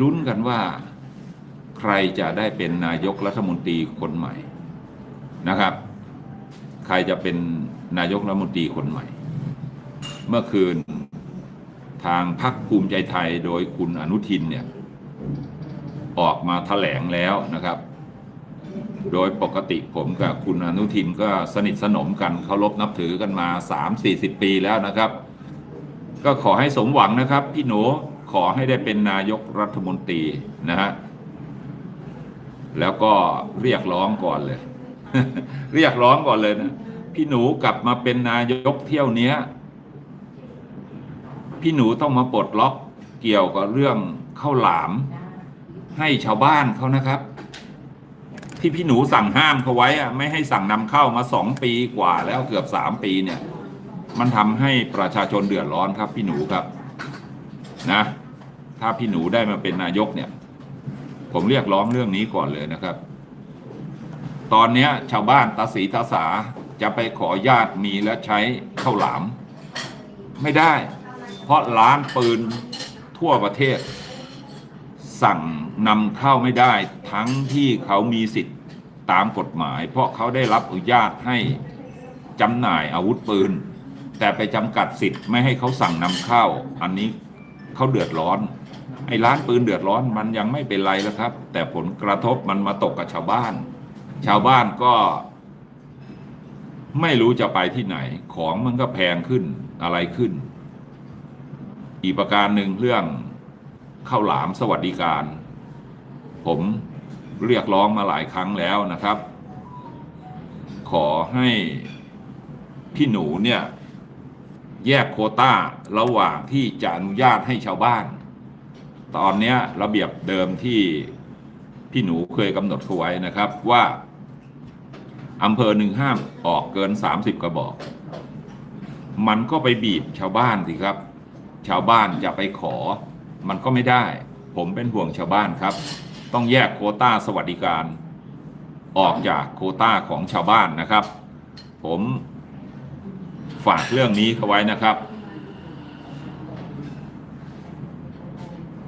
ลุ้นกันว่า ใครจะได้เป็นนายกรัฐมนตรีคนใหม่นะครับ ใครจะเป็นนายกรัฐมนตรีคนใหม่ เมื่อคืนทางพรรคภูมิใจไทยโดยคุณอนุทินเนี่ยออกมาแถลงแล้วนะครับ โดยปกติผมกับคุณอนุทินก็สนิทสนมกันเคารพนับถือกันมา 3-40 ปีแล้วนะครับ ก็ขอให้สมหวังนะครับ พี่หนู ขอให้ได้เป็นนายกรัฐมนตรีนะฮะแล้วก็เรียกร้องก่อนเลย เรียกร้องก่อนเลยนะพี่หนูกลับมาเป็นนายกเที่ยวเนี้ย พี่หนูต้องมาปลดล็อกเกี่ยวกับเรื่องข้าวหลาม ให้ชาวบ้านเขานะครับ ที่พี่หนูสั่งห้ามเขาไว้อะไม่ให้สั่งนำเข้ามาสองปีกว่าแล้วเกือบสามปีเนี่ย มันทำให้ประชาชนเดือดร้อนครับ พี่หนูครับ นะ ถ้าพี่หนูได้มาเป็นนายกเนี่ย ผมเรียกร้องเรื่องนี้ก่อนเลยนะครับ ตอนนี้ชาวบ้านตาสีตาสาจะไปขอญาติมีและใช้ข้าวหลาม ไม่ได้ เพราะร้านปืนทั่วประเทศ สั่งนำเข้าไม่ได้ทั้งที่เขามีสิทธิ์ตามกฎหมาย เพราะเขาได้รับอนุญาตให้จำหน่ายอาวุธปืน แต่ไปจำกัดสิทธิ์ไม่ให้เขาสั่งนำเข้า อันนี้ เขาเดือดร้อน ไอ้ร้านปืนเดือดร้อนมันยังไม่เป็นไรแล้วครับ แต่ผลกระทบมันมาตกกับชาวบ้าน ชาวบ้านก็ ไม่รู้จะไปที่ไหน ของมันก็แพงขึ้นอะไรขึ้น อีกประการหนึ่งเรื่องข้าวหลามสวัสดิการ ผมเรียกร้องมาหลายครั้งแล้วนะครับ ขอให้พี่หนูเนี่ย แยกโคต้าระหว่างที่จะอนุญาตให้ชาวบ้าน ตอนนี้ระเบียบเดิมที่พี่หนูเคยกำหนดไว้นะครับว่าอำเภอหนึ่งห้ามออกเกิน 30 กระบอก มันก็ไปบีบชาวบ้านสิครับ ชาวบ้านจะไปขอ มันก็ไม่ได้ ผมเป็นห่วงชาวบ้านครับ ต้องแยกโคต้าสวัสดิการ ออกจากโคต้าของชาวบ้านนะครับ ผม ฝากเรื่องนี้เขาไว้นะครับ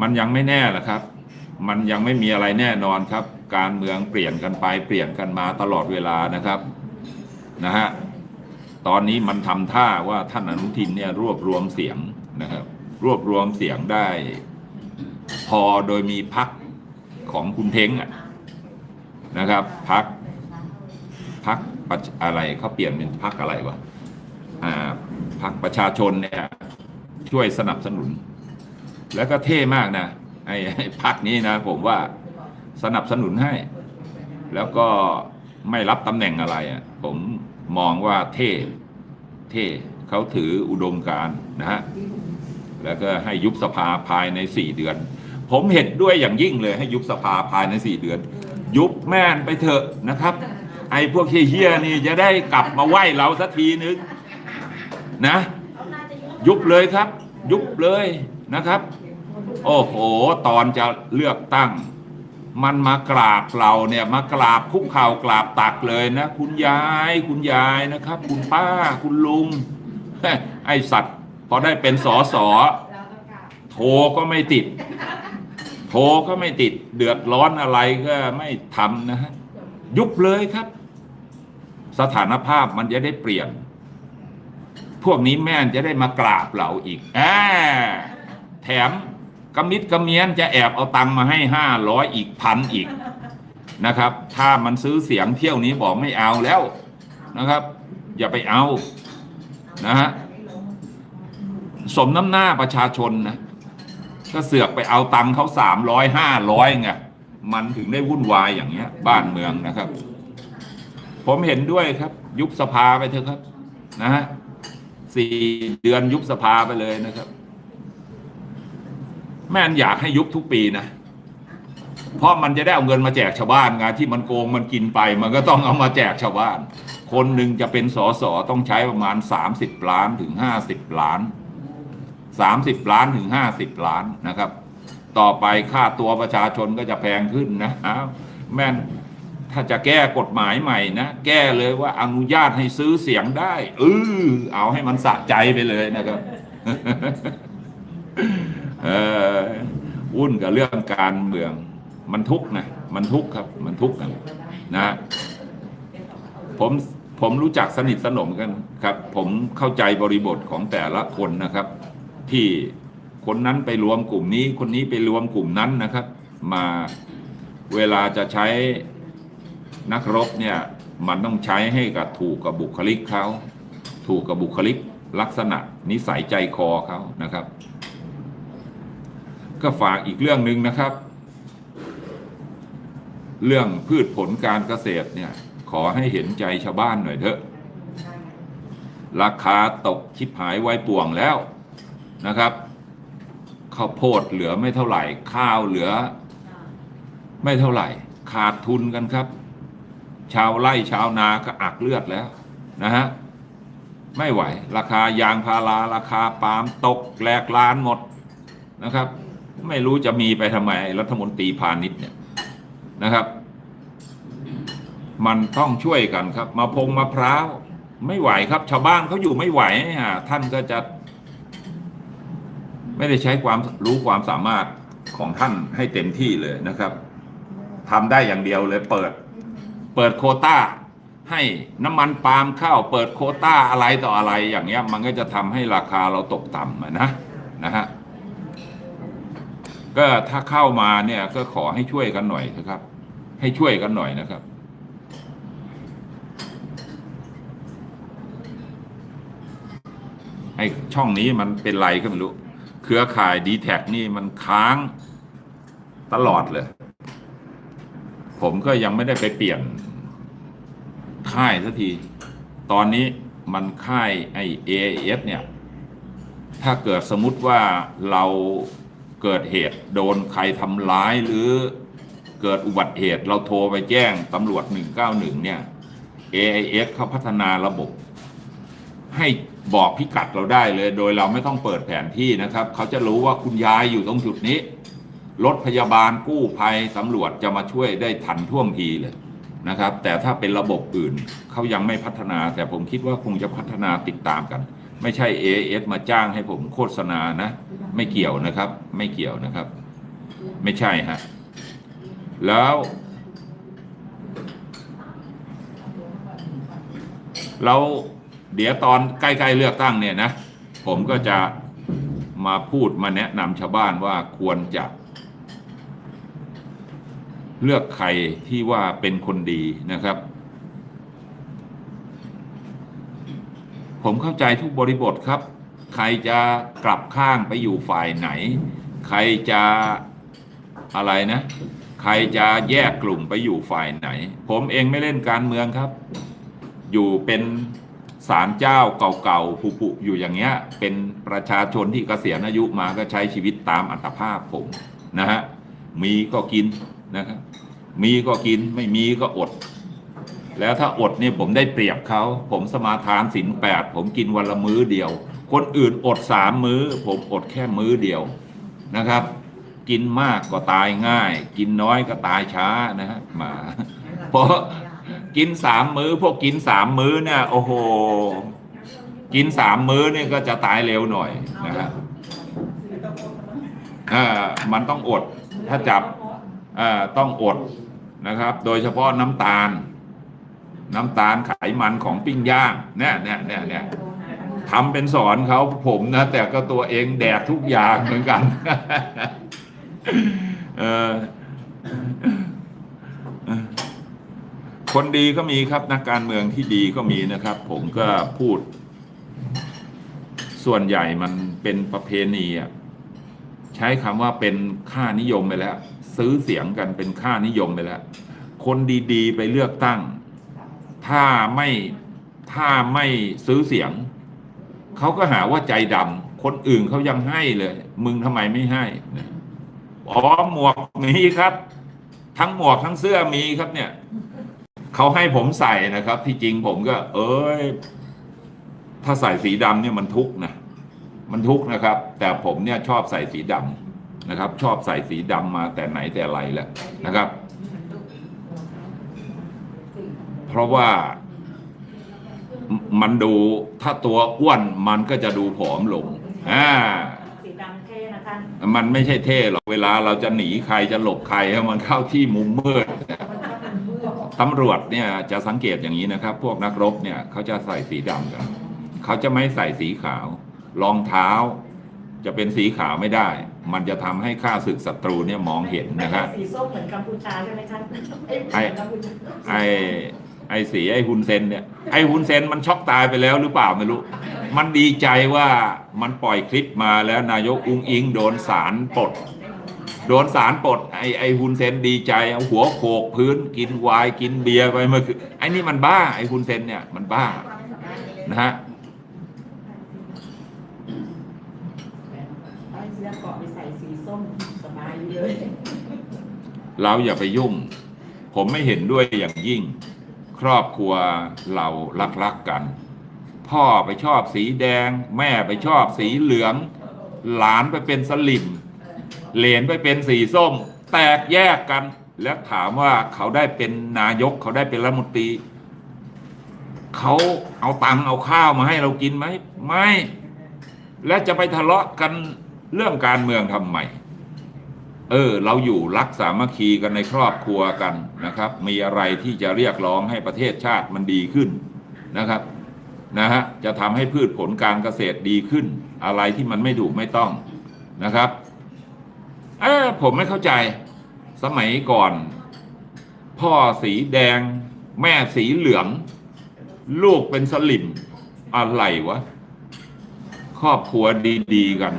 มันยังไม่แน่หรอกครับ มันยังไม่มีอะไรแน่นอนครับ การเมืองเปลี่ยนกันไปเปลี่ยนกันมาตลอดเวลานะครับนะฮะตอนนี้มันทำท่าว่าท่านอนุทินเนี่ยรวบรวมเสียงนะครับ รวบรวมเสียงได้ พอโดยมีพักของคุณเท้งอะนะครับพักพักอะไรเขาเปลี่ยนเป็นพักอะไรวะ อ่าพักประชาชนเนี่ยช่วยสนับสนุน แล้วก็เท่มากนะไอ้ไอ้พักนี้นะผมว่าสนับสนุนให้ แล้วก็ไม่รับตำแหน่งอะไรอะผมมองว่าเท่เท่เขาถืออุดมการนะฮะแล้วก็ให้ยุบสภาภายในสี่เดือน ผมเห็นด้วยอย่างยิ่งเลยให้ยุบสภาภายในสี่เดือน ยุบแม่นไปเถอะนะครับ ไอ้พวกเฮี้ยๆนี่จะได้กลับมาไหวเราสักทีนึง นะ ยุบเลยครับ ยุบเลยนะครับ โอ้โห ตอนจะเลือกตั้ง มันมากราบเราเนี่ยมากราบคุกเข่ากราบตักเลยนะ คุณยายคุณยายนะครับ คุณป้าคุณลุง ไอสัตว์ พอได้เป็นสอสอโทรก็ไม่ติด โทรก็ไม่ติด เดือดร้อนอะไรก็ไม่ทำนะฮะยุบเลยครับ สถานภาพมันจะได้เปลี่ยน พวกนี้แม่จะได้มากราบเราอีกแอาแถมกำมิดกำเมียนจะแอบเอาตังมาให้ห้าร้อยอีกพันอีกนะครับ ถ้ามันซื้อเสียงเที่ยวนี้บอกไม่เอาแล้วนะครับ อย่าไปเอานะฮะสมน้ำหน้าประชาชนนะก็เสือกไปเอาตังเขาสามร้อยห้าร้อยไงมันถึงได้วุ่นวายอย่างเงี้ย บ้านเมืองนะครับ ผมเห็นด้วยครับ ยุบสภาไปเถอะครับ นะฮะ สี่เดือนยุบสภาไปเลยนะครับ แม่นอยากให้ยุบทุกปีนะ เพราะมันจะได้เอาเงินมาแจกชาวบ้านไงที่มันโกงมันกินไป มันก็ต้องเอามาแจกชาวบ้าน คนหนึ่งจะเป็นสอสอต้องใช้ประมาณสามสิบล้านถึงห้าสิบล้านสามสิบล้านถึงห้าสิบล้านนะครับ ต่อไปค่าตัวประชาชนก็จะแพงขึ้นนะแม่น ถ้าจะแก้กฎหมายใหม่นะแก้เลยว่าอนุญาตให้ซื้อเสียงได้เออเอาให้มันสะใจไปเลยนะครับเออวุ่นกับเรื่องการเมือง มันทุกข์นะมันทุกข์ครับ มันทุกข์กันนะฮะผมผมรู้จักสนิทสนมกันครับ ผมเข้าใจบริบทของแต่ละคนนะครับ ที่คนนั้นไปรวมกลุ่มนี้ คนนี้ไปรวมกลุ่มนั้นนะครับ มาเวลาจะใช้ นักรบเนี่ยมันต้องใช้ให้กับถูกกับบุคลิกเขาถูกกับบุคลิกลักษณะนิสัยใจคอเขานะครับ ก็ฝากอีกเรื่องหนึ่งนะครับ เรื่องพืชผลการเกษตรเนี่ยขอให้เห็นใจชาวบ้านหน่อยเถอะ ราคาตกชิบหายไว้ป่วงแล้วนะครับข้าวโพดเหลือไม่เท่าไหร่ ข้าวเหลือ ไม่เท่าไหร่ ขาดทุนกันครับ ชาวไร่ชาวนาก็อักเลือดแล้วนะฮะไม่ไหว ราคายางพาราราคาปาล์มตกแหลกล้านหมดนะครับ ไม่รู้จะมีไปทำไมรัฐมนตรีพาณิชย์เนี่ยนะครับ มันต้องช่วยกันครับ มาพงมะพร้าวไม่ไหวครับ ชาวบ้านเขาอยู่ไม่ไหวฮะท่านก็จะ ไม่ได้ใช้ความรู้ความสามารถของท่านให้เต็มที่เลยนะครับทำได้อย่างเดียวเลยเปิด เปิดโคต้า ให้น้ำมันปาล์มเข้าเปิดโคต้าอะไรต่ออะไรอย่างเงี้ยมันก็จะทำให้ราคาเราตกต่ำนะนะฮะก็ถ้าเข้ามาเนี่ยก็ขอให้ช่วยกันหน่อยนะครับ ให้ช่วยกันหน่อยนะครับไอช่องนี้มันเป็นไรก็ไม่รู้ เครือข่ายดีแท็นี่มันค้างตลอดเลย ผมก็ยังไม่ได้ไปเปลี่ยนค่ายสักที ตอนนี้มันค่ายไอเอเอสเนี่ย ถ้าเกิดสมมติว่าเราเกิดเหตุโดนใครทำร้ายหรือเกิดอุบัติเหตุ เราโทรไปแจ้งตำรวจ 191 เนี่ย AIS เขาพัฒนาระบบ ให้บอกพิกัดเราได้เลย โดยเราไม่ต้องเปิดแผนที่นะครับ เขาจะรู้ว่าคุณยายอยู่ตรงจุดนี้ รถพยาบาลกู้ภัยตำรวจจะมาช่วยได้ทันท่วงทีเลยนะครับ แต่ถ้าเป็นระบบอื่นเขายังไม่พัฒนา แต่ผมคิดว่าคงจะพัฒนาติดตามกัน ไม่ใช่ AS มาจ้างให้ผมโฆษณานะ ไม่เกี่ยวนะครับ ไม่เกี่ยวนะครับ ไม่ใช่ฮะแล้วแล้วเดี๋ยวตอนใกล้ๆเลือกตั้งเนี่ยนะ ผมก็จะมาพูดมาแนะนำชาวบ้านว่าควรจะ เลือกใครที่ว่าเป็นคนดีนะครับ ผมเข้าใจทุกบริบทครับ ใครจะกลับข้างไปอยู่ฝ่ายไหน ใครจะอะไรนะ ใครจะแยกกลุ่มไปอยู่ฝ่ายไหน ผมเองไม่เล่นการเมืองครับ อยู่เป็นศาลเจ้าเก่าๆผุๆอยู่อย่างเงี้ย เป็นประชาชนที่เกษียณอายุมาก็ใช้ชีวิตตามอัตภาพผมนะฮะมีก็กิน นะครับ มีก็กินไม่มีก็อด แล้วถ้าอดเนี่ยผมได้เปรียบเขา ผมสมาทานศีลแปดผมกินวันละมื้อเดียว คนอื่นอดสามมื้อ ผมอดแค่มื้อเดียวนะครับ กินมากก็ตายง่าย กินน้อยก็ตายช้านะฮะหมา เพราะกินสามมื้อ พวกกินสามมื้อเนี่ยโอ้โหกินสามมื้อเนี่ยก็จะตายเร็วหน่อยนะฮะอ่ามันต้องอดถ้าจับ ต้องอดนะครับ โดยเฉพาะน้ำตาล น้ำตาลไขมันของปิ้งย่างเนี่ยเนี่ยเนี่ยเนี่ยทำเป็นสอนเขาผมนะ แต่ก็ตัวเองแดกทุกอย่างเหมือนกันคนดีก็มีครับนักการเมืองที่ดีก็มีนะครับ ผมก็พูด ส่วนใหญ่มันเป็นประเพณีอะใช้คำว่าเป็นค่านิยมไปแล้ว ซื้อเสียงกันเป็นค่านิยมไปแล้ว คนดีๆ ไปเลือกตั้ง ถ้าไม่ถ้าไม่ซื้อเสียง เขาก็หาว่าใจดำคนอื่นเขายังให้เลย มึงทำไมไม่ให้อ๋อหมวกมีครับ ทั้งหมวกทั้งเสื้อมีครับเนี่ยเขาให้ผมใส่นะครับ ที่จริงผมก็ เอ้ยถ้าใส่สีดำเนี่ยมันทุกข์นะมันทุกข์นะครับ แต่ผมเนี่ยชอบใส่สีดำ นะครับ ชอบใส่สีดำมาแต่ไหนแต่ไรแล้วนะครับ เพราะว่ามันดูถ้าตัวอ้วนมันก็จะดูผอมลงอ่าสีดำเท่นะนะคะมันไม่ใช่เท่หรอกเวลาเราจะหนีใครจะหลบใครให้มันเข้าที่มุมมืดตำรวจเนี่ยจะสังเกตอย่างนี้นะครับ พวกนักรบเนี่ยเขาจะใส่สีดำกันเขาจะไม่ใส่สีขาว รองเท้า จะเป็นสีขาวไม่ได้ มันจะทำให้ข้าศึกศัตรูเนี่ยมองเห็นไม่นะคใช่รับ สีส้มเหมือนกัมพูชาใช่ไหมคะไอ้กัมพูชาไอไอสีไอฮุนเซนเนี่ยไอฮุนเซนมันช็อกตายไปแล้วหรือเปล่าไม่รู้ มันดีใจว่ามันปล่อยคลิปมาแล้วนายกอุ้งอิงโดนสารปลดโดนสารปลดไอไอฮุนเซนดีใจเอาหัวโขกพื้นกินไวายกินเบียร์ไปเมื่อคืนไอนี่มันบ้าไอฮุนเซนเนี่ยมันบ้านะฮะ เอาเสื้อเกาะไปใส่สีส้มสบายอยู่เลย เราอย่าไปยุ่ง ผมไม่เห็นด้วยอย่างยิ่ง ครอบครัวเรารักๆกัน พ่อไปชอบสีแดง แม่ไปชอบสีเหลือง หลานไปเป็นสลิมเหลนไปเป็นสีส้ม แตกแยกกัน แล้วถามว่าเขาได้เป็นนายกเขาได้เป็นรัฐมนตรีเขาเอาตังค์เอาข้าวมาให้เรากินไหมไม่ และจะไปทะเลาะกันเรื่องการเมืองทำไม เออ เราอยู่รักสามัคคีกันในครอบครัวกันนะครับ มีอะไรที่จะเรียกร้องให้ประเทศชาติมันดีขึ้นนะครับนะฮะจะทำให้พืชผลการเกษตรดีขึ้น อะไรที่มันไม่ถูกไม่ต้องนะครับ เออผมไม่เข้าใจสมัยก่อน พ่อสีแดง แม่สีเหลือง ลูกเป็นสลิมอะไรวะ ครอบครัวดี ๆ กัน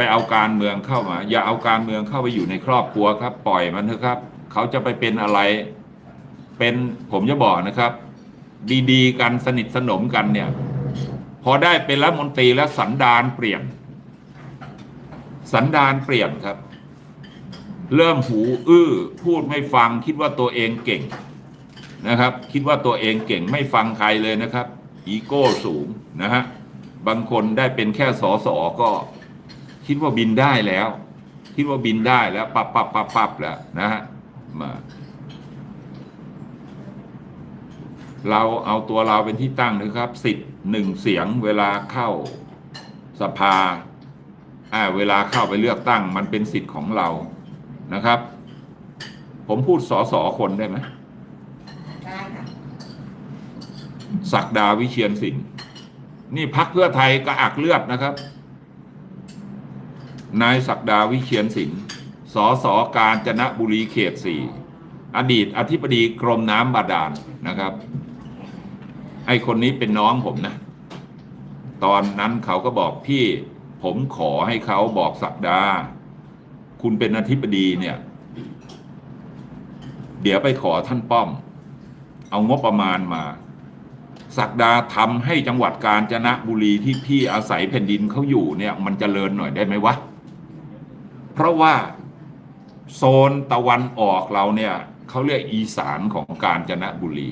ไปเอาการเมืองเข้ามา อย่าเอาการเมืองเข้าไปอยู่ในครอบครัวครับ ปล่อยมันเถอะครับ เขาจะไปเป็นอะไร เป็นผมจะบอกนะครับ ดีๆ กันสนิทสนมกันเนี่ย พอได้เป็นรัฐมนตรีแล้วสันดานเปลี่ยน สันดานเปลี่ยนครับ เริ่มหูอื้อ พูดไม่ฟังคิดว่าตัวเองเก่งนะครับ คิดว่าตัวเองเก่งไม่ฟังใครเลยนะครับ อีโก้สูงนะฮะบางคนได้เป็นแค่สอสอก็ คิดว่าบินได้แล้ว คิดว่าบินได้แล้วปับปับปับปับแล้วนะฮะมาเราเอาตัวเราเป็นที่ตั้งนะครับสิทธิ์หนึ่งเสียงเวลาเข้าสภาอ่าเวลาเข้าไปเลือกตั้ง มันเป็นสิทธิ์ของเรานะครับ ผมพูดสอสอคนได้ไหมได้ค่ะศักดาวิเชียนสินนี่พักเพื่อไทยกระอักเลือดนะครับ นายศักดาวิเชียนสินสอสอการจนบุรีเขตสี่อดีตอธิบดีกรมน้ำบาดาลนะครับไอคนนี้เป็นน้องผมนะ ตอนนั้นเขาก็บอกพี่ผมขอให้เขาบอกศักดา คุณเป็นอธิบดีเนี่ย เดี๋ยวไปขอท่านป้อม เอางบประมาณมาศักดาทำให้จังหวัดกาญจนบุรีที่พี่อาศัยแผ่นดินเขาอยู่เนี่ย มันจเจริญหน่อยได้ไหมวะ เพราะว่าโซนตะวันออกเราเนี่ยเขาเรียกอีสานของกาญจนบุรี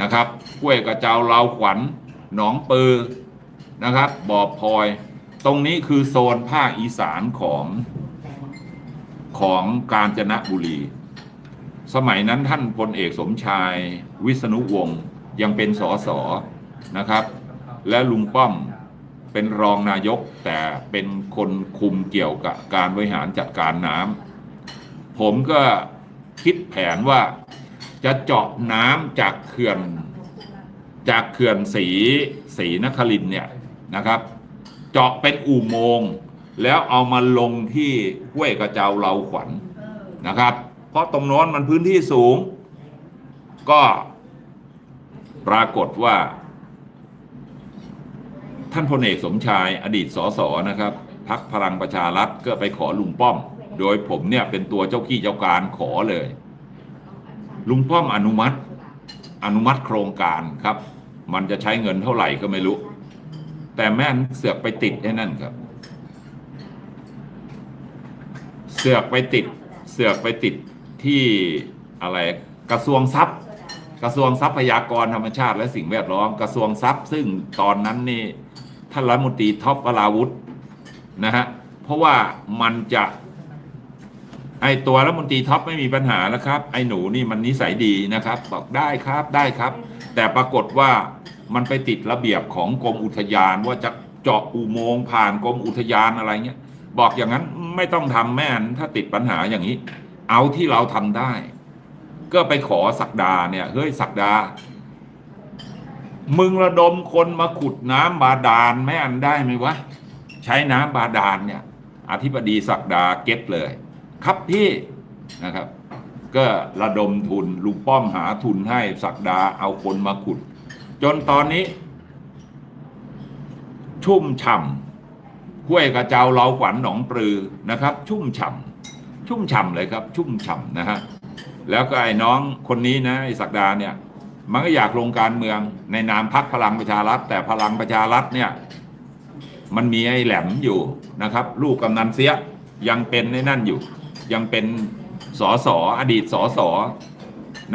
นะครับห้วยกระเจ้าเลาขวัญหนองปือนะครับบ่อพลอย ตรงนี้คือโซนภาคอีสานของของกาญจนบุรี สมัยนั้นท่านพลเอกสมชาย วิษณุวงศ์ยังเป็นสสนะครับ และลุงป้อม เป็นรองนายกแต่เป็นคนคุมเกี่ยวกับการบริหารจัดการน้ำผมก็คิดแผนว่าจะเจาะน้ำจากเขื่อน จากเขื่อนสีสีนครินเนี่ยนะครับ เจาะเป็นอุโมงค์แล้วเอามาลงที่ห้วยกระเจ้าเลาขวัญนะครับ เพราะตรงโน้นมันพื้นที่สูง ก็ปรากฏว่า ท่านพลเอกสมชายอดีตสสนะครับพักพลังประชารัฐก็ไปขอลุงป้อม โดยผมเนี่ยเป็นตัวเจ้าขี้เจ้าการขอเลย ลุงป้อมอนุมัติ อนุมัติโครงการครับ มันจะใช้เงินเท่าไหร่ก็ไม่รู้ แต่แม่นเสือกไปติดไอ้นั่นครับ เสือกไปติด เสือกไปติดที่อะไรกระทรวงทรัพย์กระทรวงทรัพยากรธรรมชาติและสิ่งแวดล้อมกระทรวงทรัพย์ ซึ่งตอนนั้นนี่ ท่านรัฐมนตรีท็อปวราวุธนะฮะเพราะว่ามันจะ ไอตัวรัฐมนตรีท็อปไม่มีปัญหาแล้วครับ ไอหนูนี่มันนิสัยดีนะครับ บอกได้ครับได้ครับ แต่ปรากฏว่ามันไปติดระเบียบของกรมอุทยานว่าจะเจาะอุโมงค์ผ่านกรมอุทยานอะไรเงี้ยบอกอย่างนั้นไม่ต้องทำแม่นถ้าติดปัญหาอย่างนี้ เอาที่เราทำได้ ก็ไปขอสักดาเนี่ยเฮ้ยสักดา มึงระดมคนมาขุดน้ำบาดาลแม่นได้ไหมวะ ใช้น้ำบาดาลเนี่ย อธิบดีสักดาเก็ตเลย ครับพี่นะครับ ก็ระดมทุนลุงป้อมหาทุนให้สักดาเอาคนมาขุด จนตอนนี้ ชุ่มฉ่ำห้วยกระเจ้าเราขวัญหนองปลือนะครับ ชุ่มฉ่ำชุ่มฉ่ำเลยครับ ชุ่มฉ่ำนะฮะแล้วก็ไอ้น้องคนนี้นะไอ้ศักดาเนี่ย มันก็อยากลงการเมืองในนามพักพลังประชารัฐ แต่พลังประชารัฐเนี่ยมันมีไอ้แหลมอยู่นะครับ ลูกกำนันเสียยังเป็นในนั่นอยู่ ยังเป็นสอสออดีตสอสอ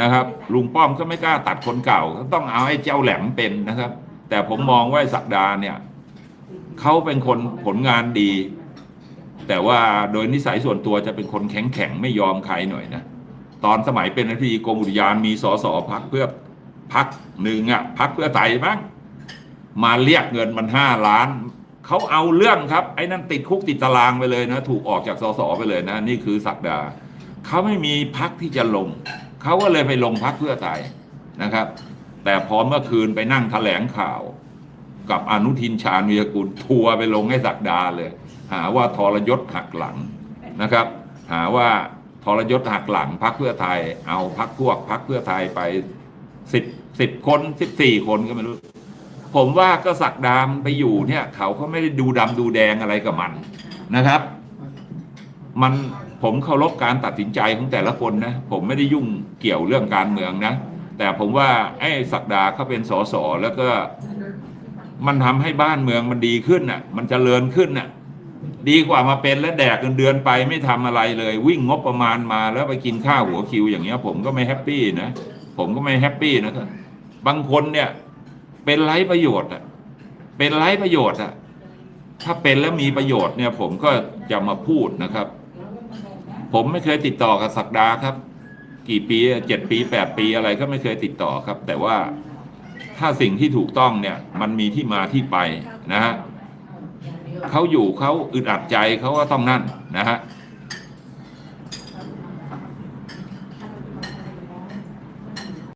นะครับ ลุงป้อมก็ไม่กล้าตัดคนเก่าก็ต้องเอาไอ้เจ้าแหลมเป็นนะครับ แต่ผมมองว่าไอ้ศักดาเนี่ยเขาเป็นคนผลงานดี แต่ว่าโดยนิสัยส่วนตัวจะเป็นคนแข็งแข็งไม่ยอมใครหน่อยนะตอนสมัยเป็นอธิบดีกรมอุทยานมีสอสอพักเพื่อ พักหนึ่งอะพักเพื่อไทยมั้งมาเรียกเงินมันห้าล้านเขาเอาเรื่องครับ ไอ้นั่นติดคุกติดตารางไปเลยนะ ถูกออกจากสสไปเลยนะ นี่คือศักดาเขาไม่มีพักที่จะลงเขาก็เลยไปลงพักเพื่อไทยนะครับ แต่พอเมื่อคืนไปนั่งแถลงข่าว กับอนุทินชาญวีรกุลทัวร์ไปลงให้ศักดาเลย หาว่าทรยศหักหลังนะครับ หาว่าทรยศหักหลังพักเพื่อไทย เอาพักพวกพักเพื่อไทยไป สิบสิบคนสิบสี่คนก็ไม่รู้ ผมว่าก็สักดามไปอยู่เนี่ย เขาก็ไม่ได้ดูดำดูแดงอะไรกับมันนะครับ มันผมเคารพการตัดสินใจของแต่ละคนนะ ผมไม่ได้ยุ่งเกี่ยวเรื่องการเมืองนะ แต่ผมว่าไอ้สักดาเขาเป็นสสแล้วก็ มันทำให้บ้านเมืองมันดีขึ้นน่ะ มันจเจริญขึ้นน่ะ ดีกว่ามาเป็นและแดกเงินเดือนไปไม่ทำอะไรเลย วิ่งงบประมาณมาแล้วไปกินข้าวหัวคิวอย่างเงี้ย ผมก็ไม่แฮปปี้นะ ผมก็ไม่แฮปปี้นะครับ บางคนเนี่ย เป็นไร้ประโยชน์อะเป็นไร้ประโยชน์อะถ้าเป็นแล้วมีประโยชน์เนี่ย ผมก็จะมาพูดนะครับ ผมไม่เคยติดต่อกับศักดาครับ กี่ปีเจ็ดปีแปดปีอะไรก็ไม่เคยติดต่อครับ แต่ว่าถ้าสิ่งที่ถูกต้องเนี่ย มันมีที่มาที่ไปนะฮะเขาอยู่เขาอึดอัดใจเขาก็ต้องนั่นนะฮะ